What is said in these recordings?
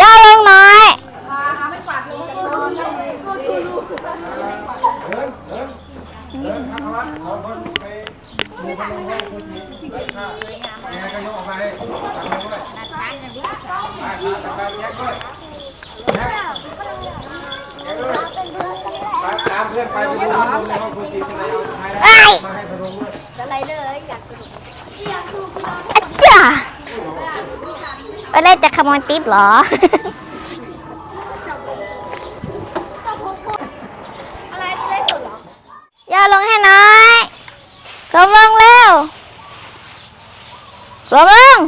ย่อลงน่อยตามเพื่อนไปดูห้องคุณจีนอะไรเอาใครได้มาให้พนมด้วยอะไรเลยอยากสนุกอยากสนุก จะขโมยติ๊บเหรอย่อลงให้หน่อยลงลงเร็วลงลง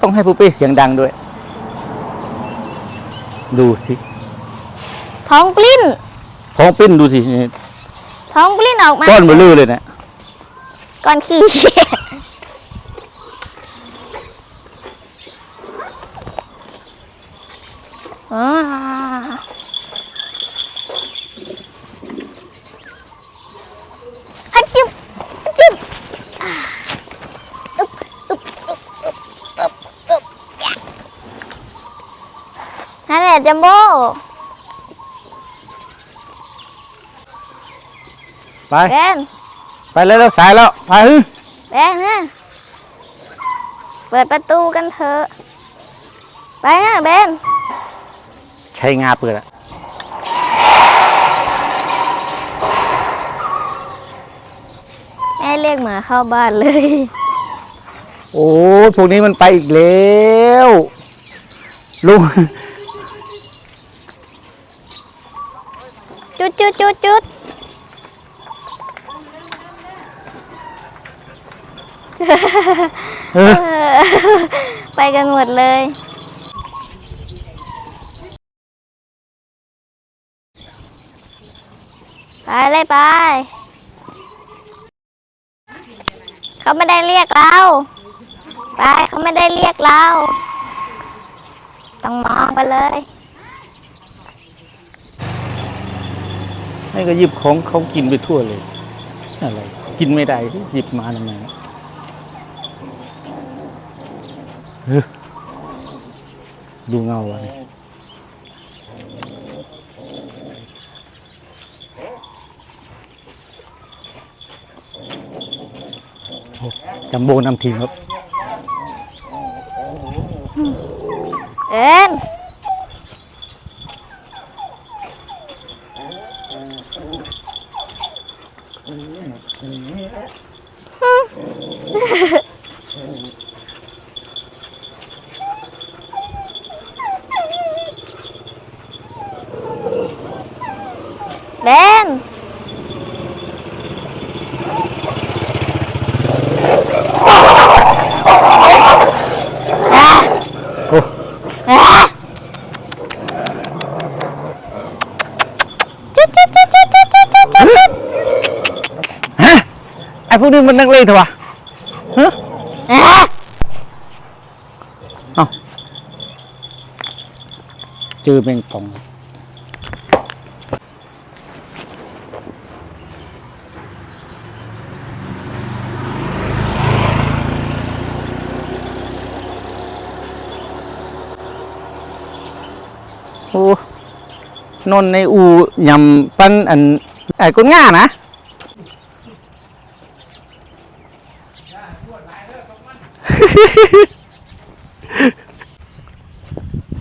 ต้องให้ปูเป้เสียงดังด้วย ดูสิท้องปลิ้น ท้องปิ้นดูสินี่ท้องปลิ้นออกมาก้อนเบลอเลยเนะ ก่อนขี่ อ่าอะจิ๊บอะจิ๊บอ่าอึ๊บอึ๊บอึ๊บอึ๊บอึ๊บอึ๊บยะนั่นแหละ จัมโบ้ไปเบนไปแล้วแล้วสายแล้ว ไปฮึเบนนะเปิดประตูกันเถอะ ไปนะเบนใช้งาเปิดอะแม่เรียกหมาเข้าบ้านเลย โอ้ยพวกนี้มันไปอีกแล้วลุง จุดจุดจุดไปกันหมดเลย ไปเลยไป เขาไม่ได้เรียกเรา ไปเขาไม่ได้เรียกเรา ต้องมองไปเลย ให้ก็หยิบของเขากินไปทั่วเลย อะไร กินไม่ได้หยิบมาทำไมดูเงาอะนี่จัมโบ้นำทีมครับ เอ็น พวกนี้มันนักเลงเถอะวะฮะอะเจอแมงป่องโอ้นอนในอูยำปั้นอันไอ้ก้นง่านะ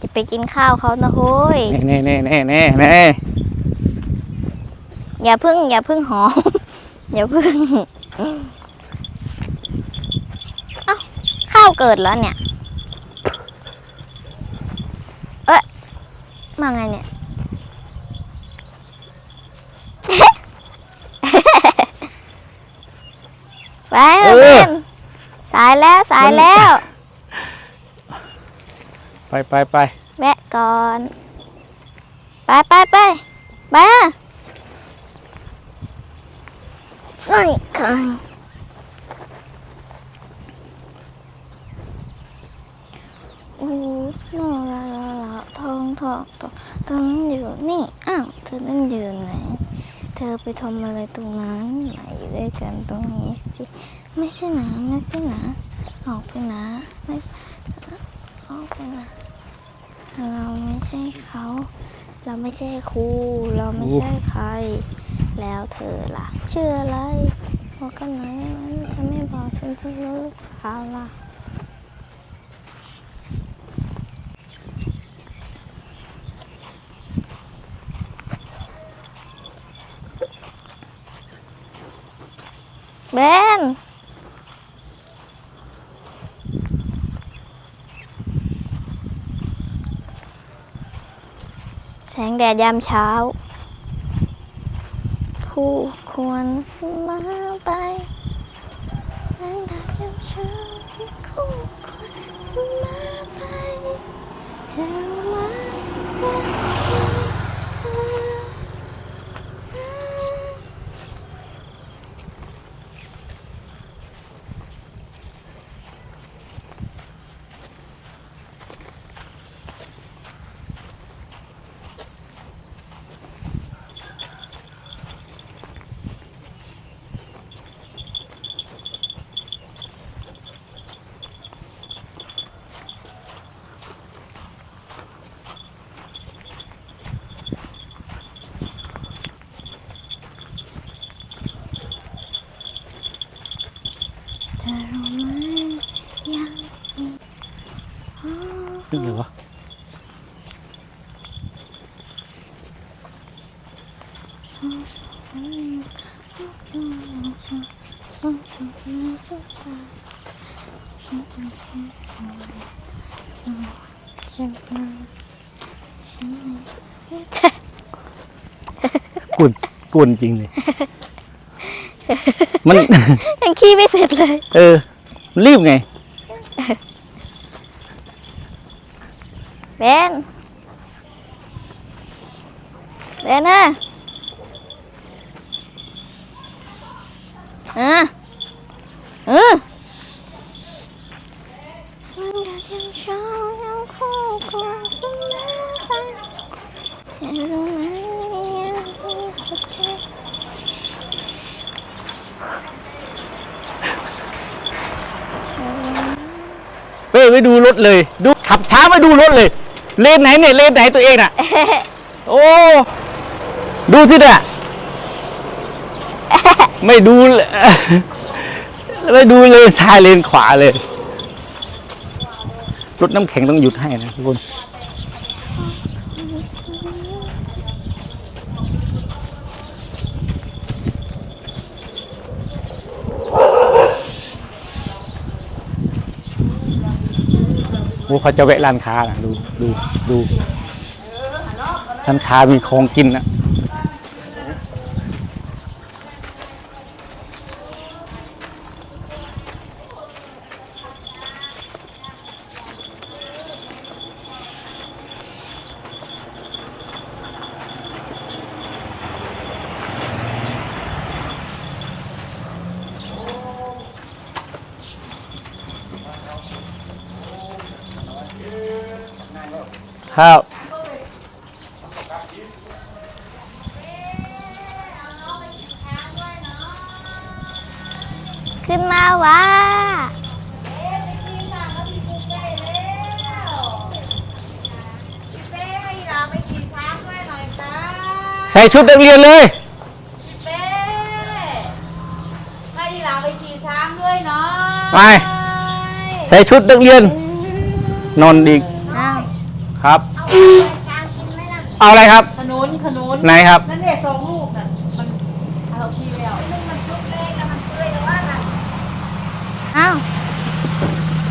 จะไป กินข้าวเขานะโฮ้ยแน่แน่แน่แน่แน่อย่าพึ่ง อย่าพึ่งหอม อย่าพึ่งเอ้าข้าวเกิดแล้วเนี่ย เอ๊ะมาไงเนี่ยไปเถอะเบนสายแล้วสายแล้ว ไปไปไปแวะ ก่อน ไปไปไปไปใส่ไข่โอ้โนลาลาลาทองทองทองเธอนั่นอยู่นี่ อ้าว เธอนั่นอยู่ไหน เธอไปทำอะไรตรงนั้นไหนอยู่ด้วยกันตรงนี้สิไม่ใช่หนาไม่ใช่หนาออกไปหนาไม่ออกไปหนา เราไม่ใช่เขา เราไม่ใช่ครู เราไม่ใช่ใคร แล้วเธอล่ะชื่ออะไรบอกกันหน่อยได้ไหมจะไม่บอกฉันจะรู้หรือเปล่าล่ะเบน งแดดยามเช้า คู่ควรเสมอไป แสงแดดยามเช้าคู่ควรเสมอไปเธอรู้ไหมว่าเธอ เธอรู้ไหมยังมีอ๋อ นึกเลยวะสองสามหกสองสองสองสองไม่จะตายฉันจะคิดว่าจะจะมาฉันไม่ใช่กุนกุนจริงเลย มัน ยังขี้ไม่เสร็จเลย เออ รีบไง เบนเบนนะอะเออฉันอยากยังเช้ายังคู่ควรเสมอไปเธอรู้ไหมยังรู้สึกเจ็บฉันรู้ไหมเป้ไม่ดูรถเลย ดูขับช้ามาดูรถเลย เลนไหนเนี่ยเลนไหนตัวเองน่ะ โอ้ ดูสิเนี่ยไม่ดูเลยไม่ดูเลนซ้ายเลนขวาเลย รถน้ำแข็งต้องหยุดให้นะทุกคน โอ้ เขาจะแวะร้านค้านะดูดูดูร้านค้ามีของกินนะ ข้าว ขึ้นมาว่าเป้ให้ลาไปขี่ช้างด้วยหน่อยค่ะใส่ชุดนักเรียนเลย เป้ให้ลาไปขี่ช้างด้วยเนาะไป ใส่ชุดนักเรียน นอนอีก อ้าวครับเอาอะไรครับ ขนุนขนุนไหนครับ นั่นเด็กสองลูกน่ะมันเอาทีแล้วอ้าว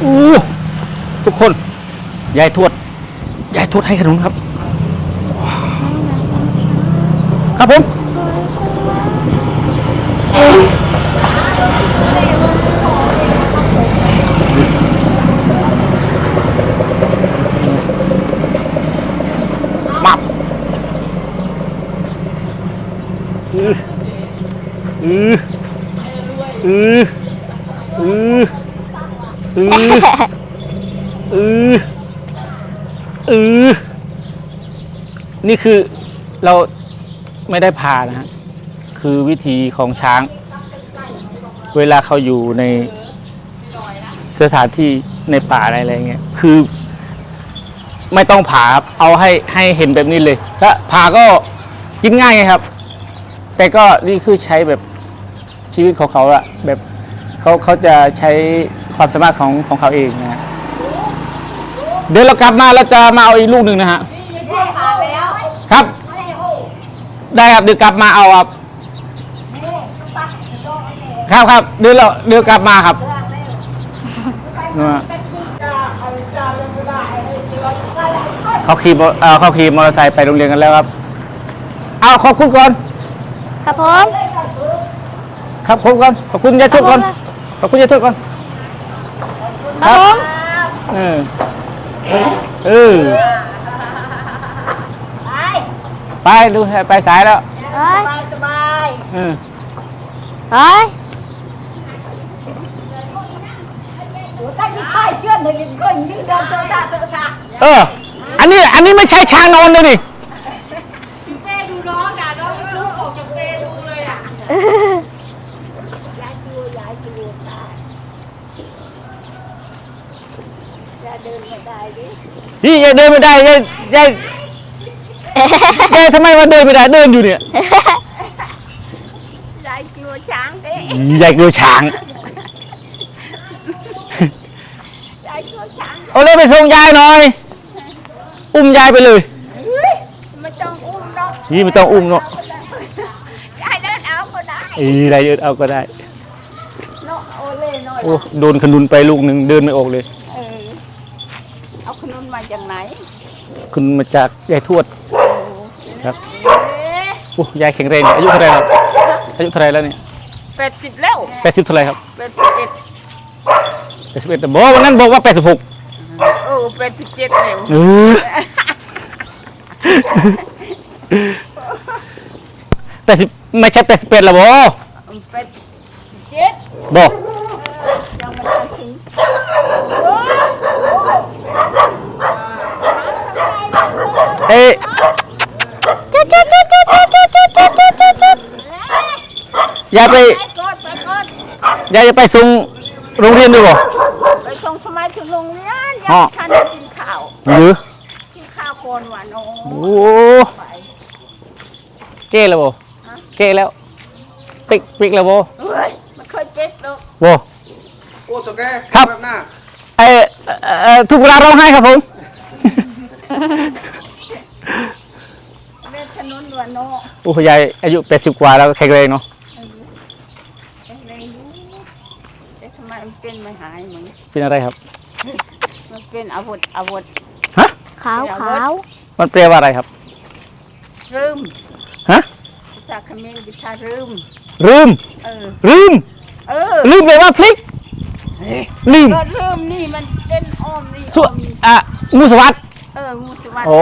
อู้ทุกคนยายทวดยายทวดให้ขนมครับ ครับผมมับอืออืออืออืออืออืออือ นี่คือเราไม่ได้พานะฮะคือวิธีของช้าง เวลาเขาอยู่ในสถานที่ในป่าอะไรอะไรเงี้ยคือ ไม่ต้องผ่าครับเอาให้ให้เห็นแบบนี้เลย ถ้าผ่าก็กินง่ายไงครับ แต่ก็นี่คือใช้แบบชีวิตของเขาอะแบบเขาเขาจะใช้ความสามารถของของเขาเองนะฮะเดี๋ยวเรากลับมาเราจะมาเอาอีกลูกหนึ่งนะฮะ ครับ ได้ครับเดี๋ยวกลับมาเอาครับครับครับเดี๋ยวเราเดี๋ยวกลับมาครับนะเขาขี่มอเอ่อเขาขี่มอเตอร์ไซค์ไปโรงเรียนกันแล้วครับ เอาขอบคุณก่อน ครับผมครับขอบคุณก่อนขอบคุณยายทุกก่อนขอบคุณยายทุกก่อนครับผมเออเออไป ไปดูไปสายแล้วเอ้ย สบายสบายเออเอ้ยโอ้ตั้งยี่ค่ายเชื่อนเลยยังก้นยืดเดินเสือซาเสือซาเออ อันนี้อันนี้ไม่ใช่ช้างนอนเลยนี่เป้ดูน้องด่าน้องลูกออกจากเป้ดูเลยอะยายจูยายจูตายยายเดินไม่ได้ดิ นี่ยายเดินไม่ได้ยายยาย ยายทำไมมาเดินไม่ได้เดินอยู่เนี่ย ยายกลัวช้างดิยายกลัวช้าง ยายกลัวช้างเอาเลยไปส่งยายหน่อย อุ้มยายไปเลย เฮ้ยไม่ต้องอุ้มหรอกนี่ไม่ต้องอุ้มเนาะยายเดินเอาก็ได้อีอะไรเดินเอาก็ได้ เนาะโอเล่หน่อยโอ้โดนขนุนไปลูกหนึ่งเดินไม่ออกเลย เออเอาขนมมาจากไหน คุณมาจากยายทวด ครับเอ๊ะโอ้ยายแข็งแรงเนี่ยอายุเท่าไหรครับอายุเท่าไหรแล้วเนี่ยแปดสิบแล้วแปดสิบเท่าไหรครับแปดสิบเอ็ดแปดสิบเอ็ดแต่บอกวันนั้นบอกว่าแปดสิบหกเออแปดสิบเจ็ดแล้วเออแปดสิบไม่ใช่แปดสิบเอ็ดหรอบ่แปดสิบเจ็ดบอกยังไม่ทันถึงเอ้ย ยายไปไปก่อนไปก่อนยายจะไปส่งโรงเรียนด้วยบ่ ไปส่งสมัยถึงโรงเรียนอ๋ยัองทันได้กินข้าวหรือกินข้าวก่อนหวานโอ้โอ้เก้แล้วบ่เก้แล้ว ปิกปิกแล้วบ่เฮ้ยไม่เคยเป็ดหรอกบ่ โอ้ตัวแกครับแบบหน้าไอ้เอ่อเอ่อทุกเวลาร้องไห้ครับผมเล่นถนนหวานโนโอ้ยายอายุ 80 กว่าแล้วแข็งแรงเนาะ เป็นไรอยู่แต่ทำไมมันเป็นไม่หาย เหมือนเป็นอะไรครับ มันเป็นอาวุธอาวุธฮะขาวขาวมันแปลว่าอะไรครับลืมฮะ ภาษาเขมรวิชาลืม ลืมเออ ลืมเออลืมแปลว่าพลิกลืมก็ลืมนี่มันเป็นอ้อมนี่สุอ้อมนี่อะงูสวัสดเอองูสวัสดิ์โอ้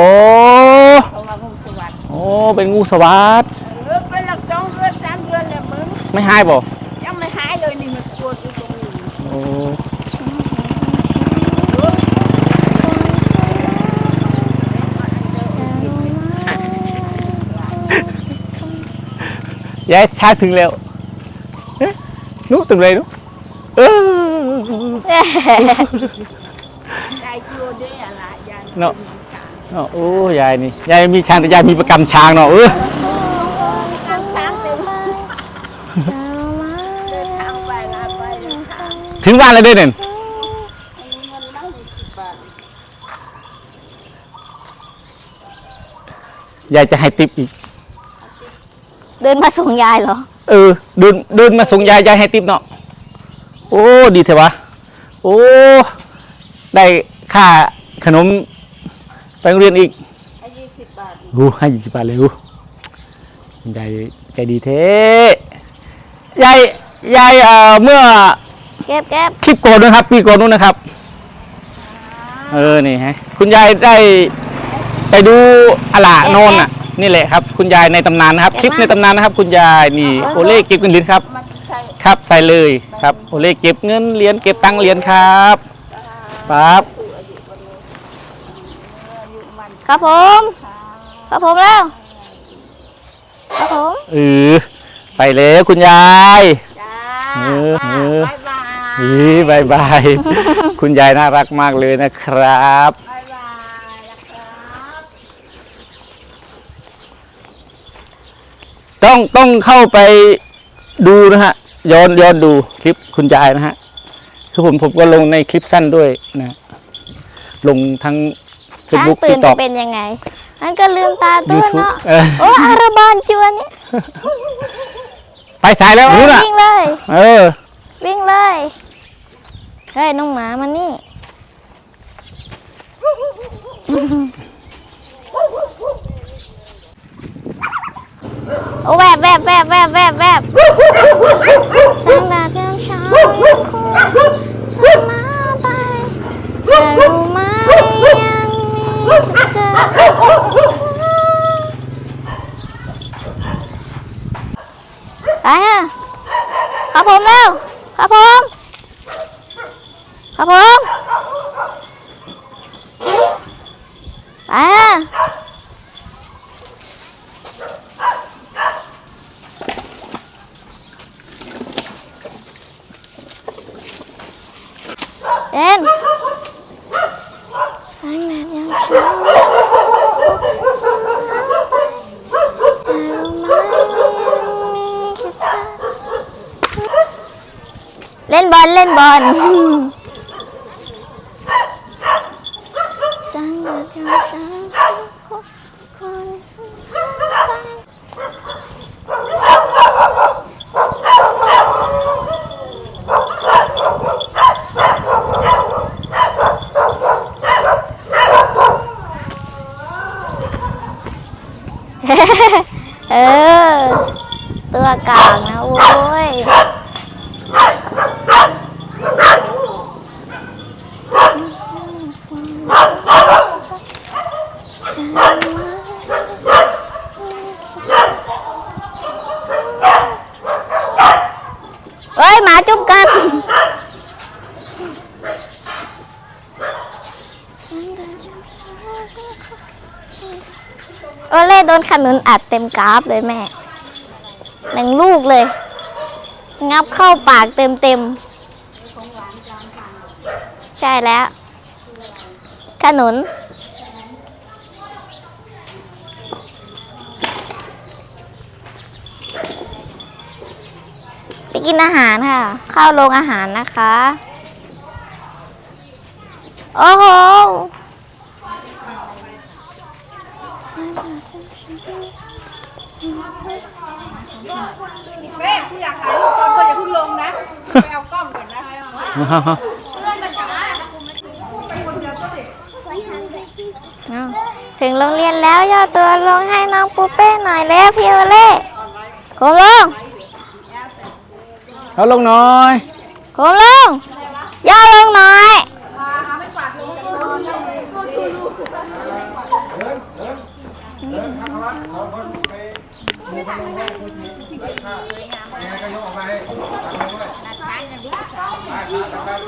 เขาว่างูสวัสดิ์โอ้เป็นงูสวัสดเออเป็นหลักสองเดือนสามเดือนแล้วมึงไม่หายบ่ยังไม่หายเลยนี่มันปวดอยู่ตรงนี้โอ้ ยายช้าถึงแล้วเอ๊ะนู้ถึงเลยนู้เออยายกลัวด้วยอะไรยายเนาะอ๋อโอ้ยายนี่ยายมีช้างแต่ยายมีประกันช้างเนาะเออช้างช้างเต็มเดินทางไปลาไปเดินทางถึงบ้านเลยเด้อเนี่ยอันนี้เงินนั่งสิบบาทยายจะให้ติปอีก เดินมาส่งยายเหรอ เออเดินเดินมาส่งยายยายให้ติปเนาะโอ้ดีเถอะวะโอ้ได้ค่าขนมไปโรงเรียนอีกไอ้ยี่สิบบาทโอ้ให้ยี่สิบบาทเลยโอ้ยายใจดีเท้ยายยายเอ่อเมื่อเก็บเก็บคลิปก่อนนะครับ ปีก่อนนู้นนะครับ เออนี่ฮะคุณยายได้ไปดูอะลาโนนอะ นี่แหละครับ คุณยายในตำนานนะครับ คลิปในตำนานนะครับ คุณยายนี่โอเล่เก็บเงินเหรียญครับ มันใช่ครับใส่เลยครับโอเล่เก็บเงินเหรียญเก็บตังค์เหรียญครับปั๊บครับผม ครับผมแล้ว ครับผมเออไปแล้วคุณยายจ้าเออเออบ๊ายบายนี่บายบาย คุณยายน่ารักมากเลยนะครับ บ๊ายบายนะครับ ต้องต้องเข้าไปดูนะฮะย้อนย้อนดูคลิปคุณยายนะฮะคือผมผมก็ลงในคลิปสั้นด้วยนะ ลงทั้งเฟซช้างบุ๊กตื่ติ๊นกต็จะอกเป็นยังไง มันก็ลืมตายูตื่นทูบเนาะเออโอ้อาราบานจวนนี่ไปสายแล้วรู้น่ะวิ่งเลย เออ วิ่งเลย เฮ้ยน้องหมามันนี่ โอ้แวบแวบแวบแวบแวบแวบสังดาเดียวเช้ายังคงสมาไปจะรู้ไหมยังมีเธอไปฮะขับผมเร็วขับผมขับผมไปฮะ เอ็นแสงแดดยามเช้าส่องเข้าไปจะรู้ไหมว่ายังมีแค่เธอเล่นบอลเล่นบอลแสงแดดยามเช้าคนส่องเข้าไป เออ ตัวกลางนะโว้ย เฮ้ย หมาจุ๊บกัน เออเล่โดนขนุนอัดเต็มกราฟเลยแม่หนึ่งลูกเลย งับเข้าปากเต็มเต็มใช่แล้ว ขนุน ไปกินอาหารค่ะ เข้าโรงอาหารนะคะ โอ้โห เป้กูอยากถ่ายรูปก่อนก็อย่าเพิ่งลงนะไปเอากล้องก่อนนะอ้าวถึงโรงเรียนแล้วย่อตัวลงให้น้องปูเป้หน่อยแล้วพี่โอเล่โกมลงเอาลงหน่อยโกมลงย่อลงหน่อย เดินครับวัดสองคนไปดูพนมไว้คุณจียังไงก็ยกออกมาให้ตังค์ด้วยมาขา ต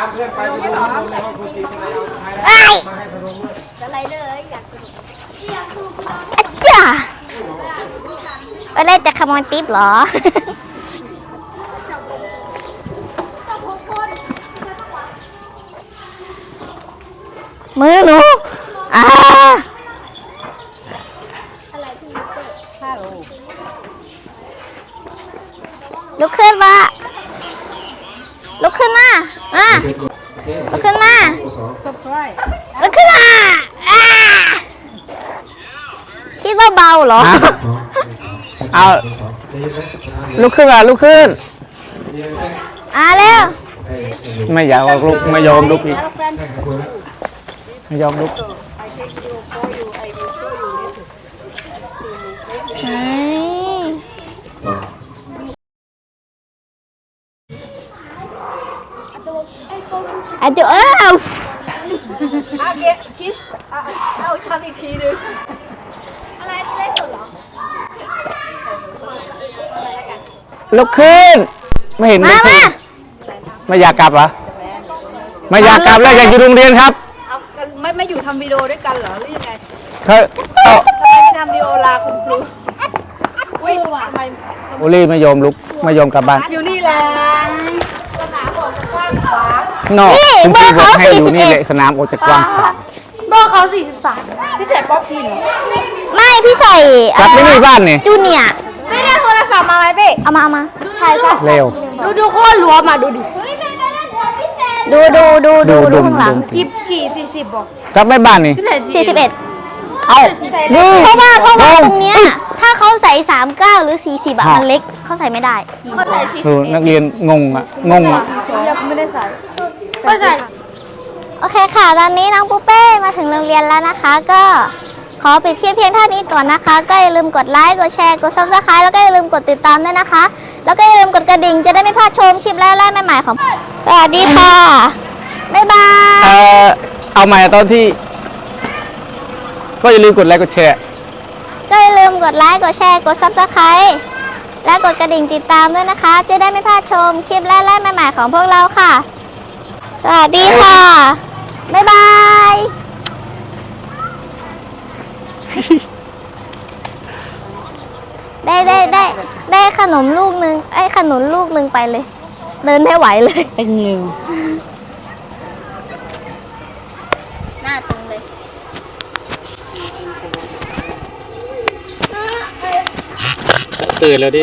ามเพื่อนไปไปดูพนมในห้องคุณจีอะไรเอาใครได้มาให้พนมด้วยจ้าอเล่จะขโมยติ๊บเหรอมือหนูอ่าลุกขึ้นมาลุกขึ้นมาอะลุกขึ้นมา สับไคร ลุกขึ้นมาอ่าคิดว่าเบาเหรอ เอาลุกขึ้นมาลุกขึ้น อ่าเร็วไม่อยากออกลุกไม่ยอมลุกอีกไม่ยอมลุกเฮ้ยอาจุเอ้าเอาเกะคิสเอาเอาทำอีกทีหนึง ลุกขึ้น ไม่เห็นมาลุกขึ้มานไม่อยากกลับเหรอไม่อยากกลับแล้วอยากอยู่โรงเรียนครับเอากันไม่ไม่อยู่ทำวิดีโอด้วยกันเหรอหรือยังไงเขาเอาทำไมไม่ทำวิดีโอลาคุณครูอุ้ยทำไมโอลี่ไม่ยอมลุกไม่ยอมกลับบ้านอยู่นี่แหละสนามออกจะกว้างขวางนอกนี่คุณเบอพี่ร์บอเขากให้อยู่นี่41แหละสนามออกจากกว้างขวางเบอร์เขา43 พี่เสกป๊อปพี่เหรอไม่พี่ใส่กลับไม่มีบ้านนี่จูเนียร์ ไม่ได้โทรศัพท์มาไหมพี่เอามาเอามาถ่ายซะเร็ว ดูดูโคตรรัวมาดูดิดูดูดูดูดูดูดูข้างหลังดู กี่กี่สี่สิบบอกกลับไม่บ้านนี่41เอาดูเพราะว่าเพราะว่าลงตรงเนี้ยถ้าเขาใส่39หรือ40อะฮะมันเล็กเขาใส่ไม่ได้ เขาใส่สี่ดูนักเรียนงงอะ งงอะ ยังไม่ได้ใส่ก็ใส่โอเคค่ะ ตอนนี้น้องปุ๊เป้มาถึงโรงเรียนแล้วนะคะ ก็ ขอปิดคลิปเพียงเท่านี้ก่อนนะคะ ก็อย่าลืมกดไลค์ กดแชร์ กดซับสไครต์แล้วก็อย่าลืมกดติดตามด้วยนะคะ แล้วก็อย่าลืมกดกระดิ่งจะได้ไม่พลาดชมคลิปแรกๆใหม่ๆของ สวัสดีค่ะ บ๊ายบาย เอ่อเอาใหม่ตอนที่ ก็อย่าลืมกดไลค์กดแชร์ ก็อย่าลืมกดไลค์ กดแชร์ กดซับสไครต์และกดกระดิ่งติดตามด้วยนะคะ จะได้ไม่พลาดชมคลิปแรกๆใหม่ๆของพวกเราค่ะ สวัสดีค่ะ บ๊ายบาย ได้ได้ได้ได้ขนมลูกหนึ่งไอ้ยขนุนลูกหนึ่งไปเลย เดินไม่ไหวเลยเป็นหนึ่งหน้าตึงเลยตื่นแล้วดิ